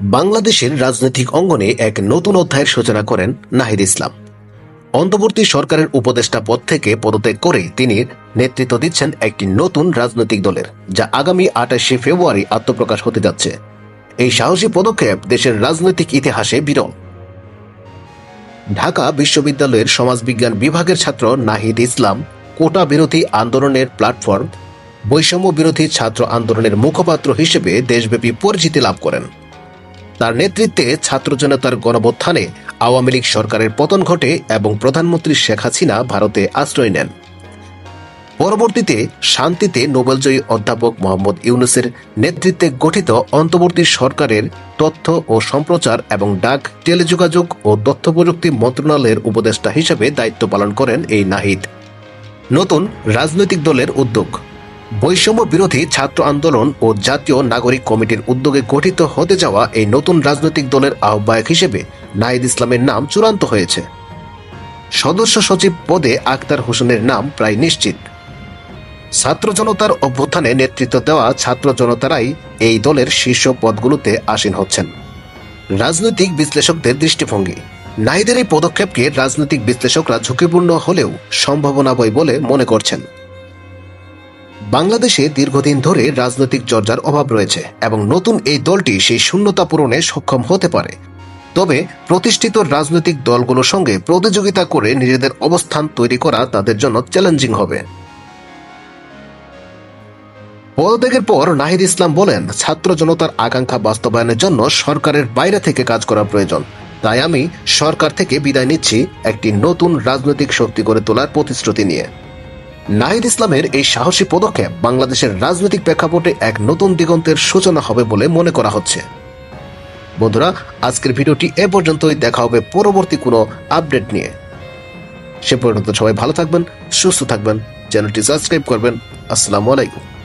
বাংলাদেশের রাজনৈতিক অঙ্গনে এক নতুন অধ্যায়ের সূচনা করেন নাহিদ ইসলাম। অন্তর্বর্তী সরকারের উপদেষ্টা পদ থেকে পদত্যাগ করে তিনি নেতৃত্ব দিচ্ছেন একটি নতুন রাজনৈতিক দলের, যা আগামী আঠাশে ফেব্রুয়ারি আত্মপ্রকাশ হতে যাচ্ছে। এই সাহসী পদক্ষেপ দেশের রাজনৈতিক ইতিহাসে বিরল। ঢাকা বিশ্ববিদ্যালয়ের সমাজবিজ্ঞান বিভাগের ছাত্র নাহিদ ইসলাম কোটা বিরোধী আন্দোলনের প্ল্যাটফর্ম, বৈষম্য বিরোধী ছাত্র আন্দোলনের মুখপাত্র হিসেবে দেশব্যাপী পরিচিতি লাভ করেন। তার নেতৃত্বে ছাত্র জনতার গণবত্থানে আওয়ামী লীগ সরকারের পতন ঘটে এবং প্রধানমন্ত্রী শেখ হাসিনা ভারতে আশ্রয় নেন। পরবর্তীতে শান্তিতে নোবেলজয়ী অধ্যাপক মোহাম্মদ ইউনুসের নেতৃত্বে গঠিত অন্তর্বর্তী সরকারের তথ্য ও সম্প্রচার এবং ডাক, টেলিযোগাযোগ ও তথ্য প্রযুক্তি মন্ত্রণালয়ের উপদেষ্টা হিসেবে দায়িত্ব পালন করেন এই নাহিদ। নতুন রাজনৈতিক দলের উদ্যোগ। বৈষম্য বিরোধী ছাত্র আন্দোলন ও জাতীয় নাগরিক কমিটির উদ্যোগে গঠিত হতে যাওয়া এই নতুন রাজনৈতিক দলের আহ্বায়ক হিসেবে নাহিদ ইসলামের নাম চূড়ান্ত হয়েছে। সদস্য সচিব পদে আক্তার হোসেনের নাম প্রায় নিশ্চিত। ছাত্র জনতার অভ্যুত্থানে নেতৃত্ব দেওয়া ছাত্র জনতারাই এই দলের শীর্ষ পদগুলোতে আসীন হচ্ছেন। রাজনৈতিক বিশ্লেষকদের দৃষ্টিভঙ্গি। নাহিদের এই পদক্ষেপকে রাজনৈতিক বিশ্লেষকরা ঝুঁকিপূর্ণ হলেও সম্ভাবনা বই বলে মনে করছেন। বাংলাদেশে দীর্ঘদিন ধরে রাজনৈতিক চর্চার অভাব রয়েছে এবং নতুন এই দলটি সেই শূন্যতা পূরণে সক্ষম হতে পারে। তবে প্রতিষ্ঠিত রাজনৈতিক দলগুলোর সঙ্গে প্রতিযোগিতা করে নিজেদের অবস্থান তৈরি করা তাদের জন্য চ্যালেঞ্জিং হবে। পদত্যাগের পর নাহিদ ইসলাম বলেন, ছাত্র জনতার আকাঙ্ক্ষা বাস্তবায়নের জন্য সরকারের বাইরে থেকে কাজ করা প্রয়োজন। তাই আমি সরকার থেকে বিদায় নিচ্ছি একটি নতুন রাজনৈতিক শক্তি গড়ে তোলার প্রতিশ্রুতি নিয়ে। নাহিদ ইসলামের এই সাহসী পদক্ষেপ বাংলাদেশের রাজনৈতিক প্রেক্ষাপটে এক নতুন দিগন্তের সূচনা হবে বলে মনে করা হচ্ছে। বন্ধুরা, আজকের ভিডিওটি এ পর্যন্তই। দেখা হবে পরবর্তী কোনো আপডেট নিয়ে। সে পর্যন্ত সবাই ভালো থাকবেন, সুস্থ থাকবেন। চ্যানেলটি সাবস্ক্রাইব করবেন। আসসালামু আলাইকুম।